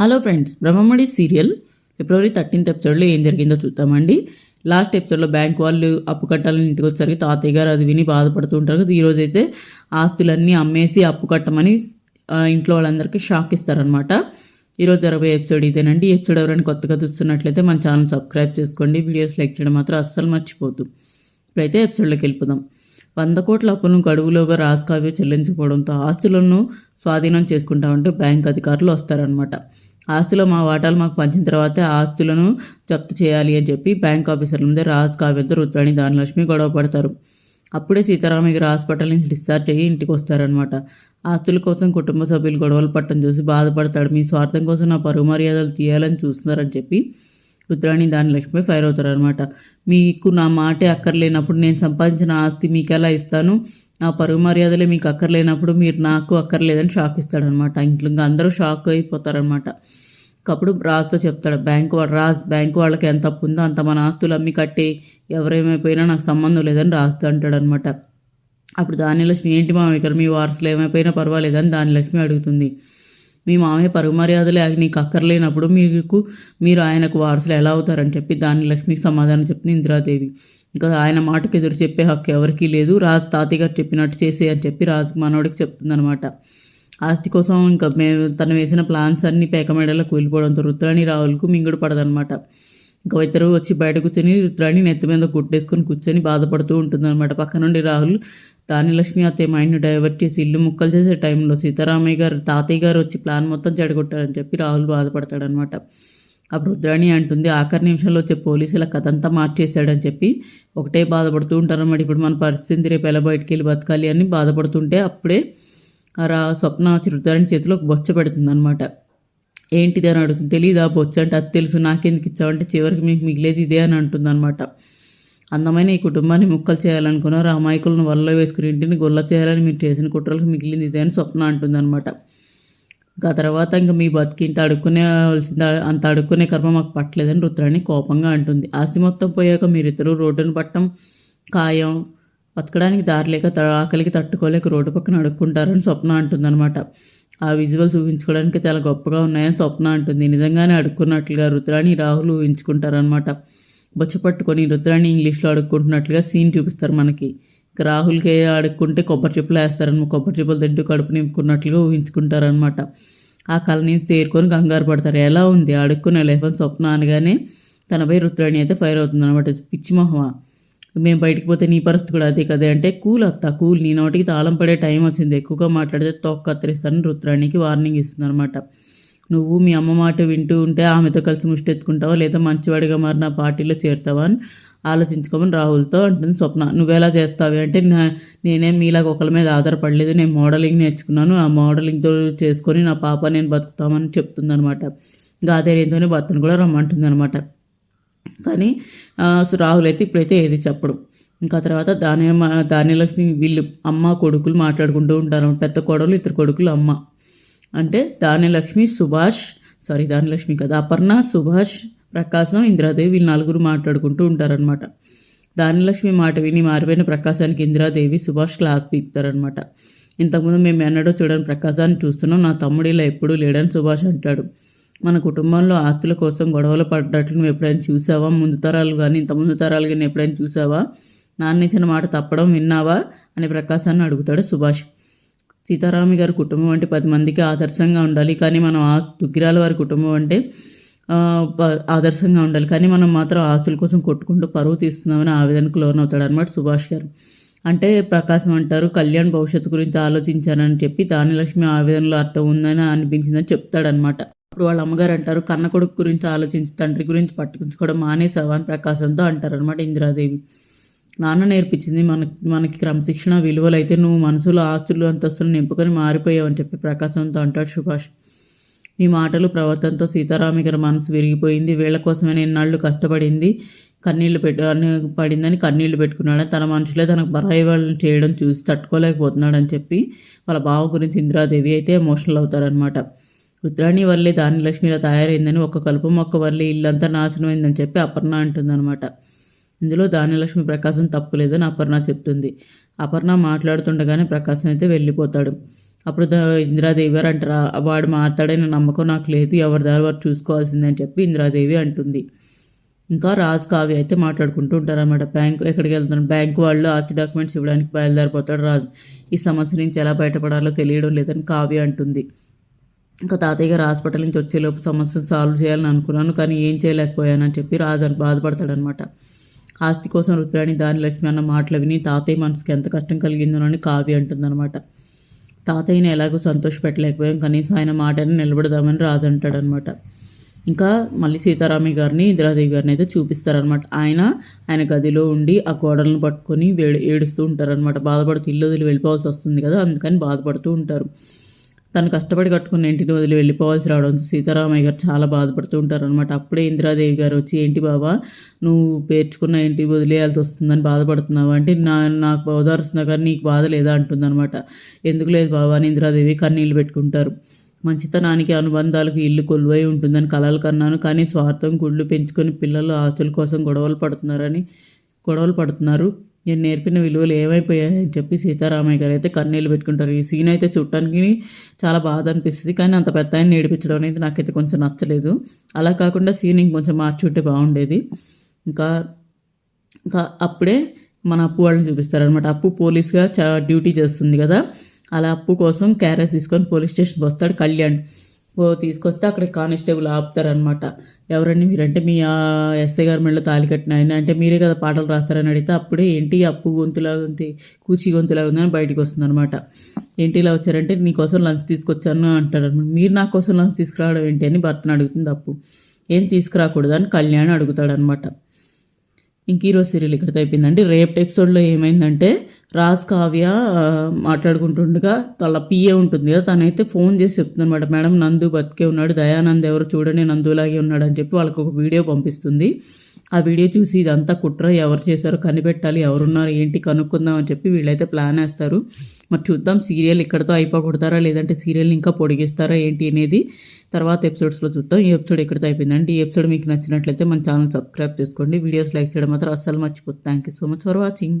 Hello friends Brahmamudi serial February thirteenth ఎపిసోడ్లో ఏం జరిగిందో చూద్దామండి. లాస్ట్ ఎపిసోడ్లో బ్యాంక్ వాళ్ళు అప్పు కట్టాలని ఇంటికి వచ్చేసరికి తాతయ్య గారు అది విని బాధపడుతూ ఉంటారు కదా. ఈరోజు అయితే ఆస్తులన్నీ అమ్మేసి అప్పు కట్టమని ఇంట్లో వాళ్ళందరికీ షాక్ ఇస్తారనమాట ఈరోజు జరగబోయే ఎపిసోడ్ ఇదేనండి. ఈ ఎపిసోడ్ ఎవరైనా కొత్తగా చూస్తున్నట్లయితే మన ఛానల్ సబ్స్క్రైబ్ చేసుకోండి. వీడియోస్ లైక్ చేయడం మాత్రం అస్సలు మర్చిపోద్దు ఇప్పుడైతే ఎపిసోడ్లోకి వెళ్ళిపోదాం. వంద కోట్ల అప్పులను గడువులోగా రాజకావ్య చెల్లించకపోవడంతో ఆస్తులను స్వాధీనం చేసుకుంటామంటే బ్యాంక్ అధికారులు వస్తారనమాట ఆస్తిలో మా వాటాలు మాకు పంచిన తర్వాత ఆస్తులను జప్తు చేయాలి అని చెప్పి బ్యాంక్ ఆఫీసర్ల ముందే రాజ్ కావ్యంతో రుద్రాణి దానలక్ష్మి గొడవ పడతారు. అప్పుడే సీతారామయ్య హాస్పిటల్ నుంచి డిశ్చార్జ్ అయ్యి ఇంటికి వస్తారనమాట ఆస్తుల కోసం కుటుంబ సభ్యులు గొడవలు పట్టడం చూసి బాధపడతాడు. మీ స్వార్థం కోసం నా పరువు మర్యాదలు తీయాలని చూస్తున్నారని చెప్పి రుద్రాణి దాని లక్ష్మి ఫైర్ అవుతారు అనమాట మీకు నా మాటే అక్కర్లేనప్పుడు నేను సంపాదించిన ఆస్తి మీకు ఎలా ఇస్తాను? నా పరుగు మర్యాదలే మీకు అక్కర్లేనప్పుడు మీరు నాకు అక్కర్లేదని షాక్ ఇస్తాడనమాట ఇంట్లో ఇంకా అందరూ షాక్ అయిపోతారనమాట అప్పుడు రాజుతో చెప్తాడు బ్యాంకు వాడు రాజు బ్యాంకు వాళ్ళకి ఎంత అప్పు ఉందో అంత మన ఆస్తులు అమ్మి కట్టి ఎవరేమైపోయినా నాకు సంబంధం లేదని రాజుతో అంటాడనమాట అప్పుడు దానిలక్ష్మి ఏంటి మా ఇక్కడ మీ వారసులు ఏమైపోయినా పర్వాలేదని దానిలక్ష్మి అడుగుతుంది. మీ మామయ్య పరుగు మర్యాదలే నీకు అక్కర్లేనప్పుడు మీకు మీరు ఆయనకు వారసులు ఎలా అవుతారని చెప్పి దాని లక్ష్మికి సమాధానం చెప్పింది ఇందిరాదేవి. ఇంకా ఆయన మాటకు ఎదురు చెప్పే హక్కు ఎవరికీ లేదు. రాజు తాతయ్య గారు చెప్పినట్టు చేసే అని చెప్పి రాజు మనవడికి చెప్తుందనమాట ఆస్తి కోసం ఇంకా మేము తను వేసిన ప్లాన్స్ అన్ని పేకమేడలో కూలిపోవడంతో రుద్రాణి రావులకు మింగుడు పడదనమాట ఇంకా ఇద్దరు వచ్చి బయట కూర్చొని రుద్రాణి నెత్తి మీద కుట్టేసుకొని కూర్చొని బాధపడుతూ ఉంటుందన్నమాట. పక్క నుండి రాహుల్ దానిలక్ష్మి అత్తయ్య మైండ్ డైవర్ట్ చేసి ఇల్లు ముక్కలు చేసే టైంలో సీతారామయ్య గారు తాతయ్య గారు వచ్చి ప్లాన్ మొత్తం చెడగొట్టారని చెప్పి రాహుల్ బాధపడతాడనమాట అప్పుడు రుద్రాణి అంటుంది ఆఖరి నిమిషంలో వచ్చే పోలీసుల కథంతా మార్చేశాడని చెప్పి ఒకటే బాధపడుతూ ఉంటారన్నమాట. ఇప్పుడు మన పరిస్థితి రేపు ఎలా బయటికి వెళ్ళి బతకాలి అని బాధపడుతుంటే అప్పుడే ఆ రా స్వప్న వచ్చి రుద్రాణి చేతిలో బొచ్చ పెడుతుంది అనమాట ఏంటిది అని అడుగుతుంది. తెలీదా బొచ్చ అంటే అది తెలుసు నాకెందుకు ఇచ్చావంటే చివరికి మీకు మిగిలేది ఇదే అని అంటుంది అనమాట అందమైన ఈ కుటుంబాన్ని ముక్కలు చేయాలనుకున్నారు అమాయకులను వల్ల వేసుకుని ఇంటిని గొల్ల చేయాలని మీరు చేసిన కుట్రలకు మిగిలింది ఇదే అని స్వప్న అంటుందన్నమాట. ఇంకా తర్వాత ఇంకా మీ బతికి ఇంత అడుక్కునేవలసింది అంత అడుక్కునే కర్మ మాకు పట్టలేదని రుద్రాణి కోపంగా అంటుంది. ఆస్తి మొత్తం పోయాక మీరిద్దరూ రోడ్డును పట్టం ఖాయం. బతకడానికి దారి లేక త- ఆకలికి తట్టుకోలేక రోడ్డు పక్కన అడుక్కుంటారని స్వప్న అంటుందన్నమాట. ఆ విజువల్స్ ఊహించుకోవడానికి చాలా గొప్పగా ఉన్నాయని స్వప్న అంటుంది. నిజంగానే అడుక్కున్నట్లుగా రుద్రాణి రాహుల్ ఊహించుకుంటారనమాట బొచ్చపట్టుకొని రుద్రాణి ఇంగ్లీష్లో అడుక్కుంటున్నట్లుగా సీన్ చూపిస్తారు మనకి. ఇక రాహుల్కి అడుక్కుంటే కొబ్బరి చెప్పులు వేస్తారని కొబ్బరి చెప్పులు తింటూ కడుపు నింపుకున్నట్లుగా ఊహించుకుంటారనమాట ఆ కళ నుంచి తేరుకొని కంగారు పడతారు. ఎలా ఉంది? అడుక్కునే లేఫన్ స్వప్న అనగానే తనపై రుద్రాణి అయితే ఫైర్ అవుతుంది అనమాట పిచ్చి మొహమా? మేము బయటికి పోతే నీ పరిస్థితి కూడా అదే కదే అంటే కూల్ అత్త కూల్. నీ నోటికి తాళం పడే టైం వచ్చింది. ఎక్కువగా మాట్లాడితే తొక్క కత్తిరిస్తానని రుద్రాణికి వార్నింగ్ ఇస్తుంది అనమాట నువ్వు మీ అమ్మ మాట వింటూ ఉంటే ఆమెతో కలిసి ముష్టెత్తుకుంటావా? లేదా మంచివాడిగా మారిన పార్టీలో చేరుతావా అని ఆలోచించుకోమని రాహుల్తో అంటుంది స్వప్న. ఎలా చేస్తావి అంటే నా- నేనేం మీలాగా ఒకరి మీద ఆధారపడలేదు. నేను మోడలింగ్ నేర్చుకున్నాను. ఆ మోడలింగ్తో చేసుకొని నా పాప నేను బతుకుతామని చెప్తుందనమాట ఇంకా ఆ భర్తను కూడా రమ్మంటుంది అనమాట కానీ రాహుల్ అయితే ఇప్పుడైతే ఏది చెప్పడం. ఇంకా తర్వాత ధాన్య దానిలక్ష్మి వీళ్ళు అమ్మ కొడుకులు మాట్లాడుకుంటూ ఉంటారు. పెద్ద కొడలు ఇద్దరు కొడుకులు అమ్మ. అంటే దానిలక్ష్మి సుభాష్ సారీ దానిలక్ష్మి కదా అపర్ణ సుభాష్ ప్రకాశం ఇందిరాదేవి వీళ్ళు నలుగురు మాట్లాడుకుంటూ ఉంటారనమాట దానిలక్ష్మి మాట విని మారిపోయిన ప్రకాశానికి ఇందిరాదేవి సుభాష్ క్లాస్ పీపుతారనమాట ఇంతకుముందు మేము ఎన్నడో చూడని ప్రకాశాన్ని చూస్తున్నాం. నా తమ్ముడు ఇలా ఎప్పుడూ లేడని సుభాష్ అంటాడు. మన కుటుంబంలో ఆస్తుల కోసం గొడవలు పడ్డట్లు నువ్వు ఎప్పుడైనా చూసావా? ముందు తరాలు కానీ ఇంత ముందు తరాలు కానీ ఎప్పుడైనా చూసావా? నాన్న ఇచ్చిన మాట తప్పడం విన్నావా? అని ప్రకాశాన్ని అడుగుతాడు సుభాష్. సీతారామి గారి కుటుంబం అంటే పది మందికి ఆదర్శంగా ఉండాలి. కానీ మనం ఆ దుగ్గిరాల వారి కుటుంబం అంటే ప- ఆదర్శంగా ఉండాలి. కానీ మనం మాత్రం ఆస్తుల కోసం కొట్టుకుంటూ పరువు తీస్తున్నామని ఆవేదనకు లోనవుతాడు అనమాట సుభాష్ గారు. అంటే ప్రకాశం అంటారు కళ్యాణ్ భవిష్యత్తు గురించి ఆలోచించానని చెప్పి దానిలక్ష్మి ఆవేదనలో అర్థం ఉందని అనిపించిందని చెప్తాడనమాట అప్పుడు వాళ్ళ అమ్మగారు అంటారు కన్న కొడుకు గురించి ఆలోచించి తండ్రి గురించి పట్టుకుంచుకోవడం మానేసావా అని ప్రకాశంతో అంటారనమాట ఇందిరాదేవి. నాన్న నేర్పించింది మనకి మనకి క్రమశిక్షణ విలువలు అయితే నువ్వు మనసులో ఆస్తులు అంతస్తులు నింపుకొని మారిపోయావని చెప్పి ప్రకాశంతో అంటాడు సుభాష్. ఈ మాటలు ప్రవర్తనతో సీతారామి గారి మనసు విరిగిపోయింది. వీళ్ళ కోసమే ఎన్నాళ్ళు కష్టపడింది కన్నీళ్ళు పెట్టు అని పడిందని కన్నీళ్ళు పెట్టుకున్నాడు. తన మనుషులే తనకు బరాయి వాళ్ళని చేయడం చూసి తట్టుకోలేకపోతున్నాడని చెప్పి వాళ్ళ బావ గురించి ఇందిరాదేవి అయితే ఎమోషనల్ అవుతారనమాట రుద్రాణి వల్లే దాని తయారైందని ఒక కలుపు మొక్క వల్లే ఇల్లంతా నాశనమైందని చెప్పి అపర్ణ అంటుందన్నమాట. ఇందులో దానిలక్ష్మి ప్రకాశం తప్పులేదని అపర్ణ చెప్తుంది. అపర్ణ మాట్లాడుతుండగానే ప్రకాశం అయితే వెళ్ళిపోతాడు. అప్పుడు ఇందిరాదేవి గారు అంటారా వాడు మాట్లాడని నమ్మకం నాకు లేదు ఎవరి దారి వారు చూసుకోవాల్సిందని చెప్పి ఇందిరాదేవి అంటుంది. ఇంకా రాజు కావ్య అయితే మాట్లాడుకుంటూ ఉంటారన్నమాట. బ్యాంకు బ్యాంక్ ఎక్కడికి వెళ్తున్నారు బ్యాంక్ వాళ్ళు ఆస్తి డాక్యుమెంట్స్ ఇవ్వడానికి బయలుదేరిపోతాడు రాజు. ఈ సమస్య నుంచి ఎలా బయటపడాలో తెలియడం లేదని కావ్య అంటుంది. ఇంకా తాతయ్య గారు హాస్పిటల్ నుంచి వచ్చేలోపు సమస్యను సాల్వ్ చేయాలని అనుకున్నాను కానీ ఏం చేయలేకపోయానని చెప్పి రాజు అని బాధపడతాడనమాట ఆస్తి కోసం రుద్రాణి దాని లక్ష్మి అన్న మాటలు విని తాతయ్య మనసుకి ఎంత కష్టం కలిగిందోనని కావ్య అంటుందన్నమాట. తాతయ్యని ఎలాగో సంతోష పెట్టలేకపోయాం కనీసం ఆయన మాటని నిలబడదామని రాజు అంటాడనమాట ఇంకా మళ్ళీ సీతారామయ్య గారిని ఇందిరాదేవి గారిని అయితే చూపిస్తారనమాట ఆయన ఆయన గదిలో ఉండి ఆ గోడలను పట్టుకొని వేడి ఏడుస్తూ ఉంటారనమాట బాధపడుతూ ఇల్లు వదిలి వెళ్ళిపోవాల్సి వస్తుంది కదా అందుకని బాధపడుతూ ఉంటారు. తను కష్టపడి కట్టుకున్న ఇంటిని వదిలి వెళ్ళిపోవాల్సి రావడంతో సీతారామయ్య గారు చాలా బాధపడుతూ ఉంటారనమాట అప్పుడే ఇందిరాదేవి గారు వచ్చి ఏంటి బాబా నువ్వు పేర్చుకున్న ఇంటి వదిలేయాల్సి వస్తుందని బాధపడుతున్నావు? అంటే నా నాకు ఓదారుస్తున్నా కానీ నీకు బాధ లేదా అంటుందన్నమాట. ఎందుకు లేదు బాబా అని ఇందిరాదేవి కన్నీళ్ళు పెట్టుకుంటారు. మంచితనానికి అనుబంధాలకు ఇల్లు కొలువై ఉంటుందని కలలు కన్నాను కానీ స్వార్థం గుళ్ళు పెంచుకొని పిల్లలు ఆస్తుల కోసం గొడవలు పడుతున్నారని గొడవలు పడుతున్నారు. నేను నేర్పిన విలువలు ఏమైపోయాయని చెప్పి సీతారామయ్య గారు అయితే కన్నీళ్ళు పెట్టుకుంటారు. ఈ సీన్ అయితే చూడటానికి చాలా బాధ అనిపిస్తుంది. కానీ అంత పెద్ద ఆయన నేర్పించడం అనేది నాకైతే కొంచెం నచ్చలేదు. అలా కాకుండా సీన్ ఇంకొంచెం మార్చుంటే బాగుండేది. ఇంకా ఇంకా అప్పుడే మన అప్పు వాళ్ళని చూపిస్తారనమాట అప్పు పోలీస్గా చా డ్యూటీ చేస్తుంది కదా. అలా అప్పు కోసం క్యారేజ్ తీసుకొని పోలీస్ స్టేషన్కి వస్తాడు కళ్యాణ్. ఓ తీసుకొస్తే అక్కడ కానిస్టేబుల్ ఆపుతారనమాట ఎవరండి మీరంటే మీ ఆ ఎస్ఐ గారి మెడలో తాలి కట్టిన ఆయన. అంటే మీరే కదా పాటలు రాస్తారని అడిగితే అప్పుడే ఏంటి అప్పు గొంతులా ఉంది కూచి గొంతులా ఉందని బయటికి వస్తుందన్నమాట. ఏంటి ఇలా వచ్చారంటే నీకోసం లంచ్ తీసుకొచ్చాను అంటారు అనమాట మీరు నా కోసం లంచ్ తీసుకురావడం ఏంటి అని భర్తను అడుగుతుంది అప్పు. ఏం తీసుకురాకూడదు అని కళ్యాణ్ అడుగుతాడనమాట ఇంక ఈరోజు సీరియల్ ఇక్కడితో అయిపోయిందండి. రేపటి ఎపిసోడ్లో ఏమైందంటే రాజ్ కావ్య మాట్లాడుకుంటుండగా తల పిఏ ఉంటుంది కదా తనైతే ఫోన్ చేసి చెప్తుందనమాట మేడం నందు బతికే ఉన్నాడు. దయానంద్ ఎవరు చూడండి నందులాగే ఉన్నాడు అని చెప్పి వాళ్ళకి ఒక వీడియో పంపిస్తుంది. ఆ వీడియో చూసి ఇదంతా కుట్ర ఎవరు చేశారో కనిపెట్టాలి ఎవరున్నారు ఏంటి కనుక్కుందాం అని చెప్పి వీళ్ళైతే ప్లాన్ వేస్తారు. మరి చూద్దాం సీరియల్ ఇక్కడతో అయిపోకూడతారా లేదంటే సీరియల్ని ఇంకా పొడిగిస్తారా ఏంటి అనేది తర్వాత ఎపిసోడ్స్లో చూద్దాం. ఈ ఎపిసోడ్ ఎక్కడితో అయిపోయిందండి. ఈ ఎపిసోడ్ మీకు నచ్చినట్లయితే మన ఛానల్ సబ్స్క్రైబ్ చేసుకోండి. వీడియోస్ లైక్ చేయడం మాత్రం అస్సలు మర్చిపోతుంది thank you so much for watching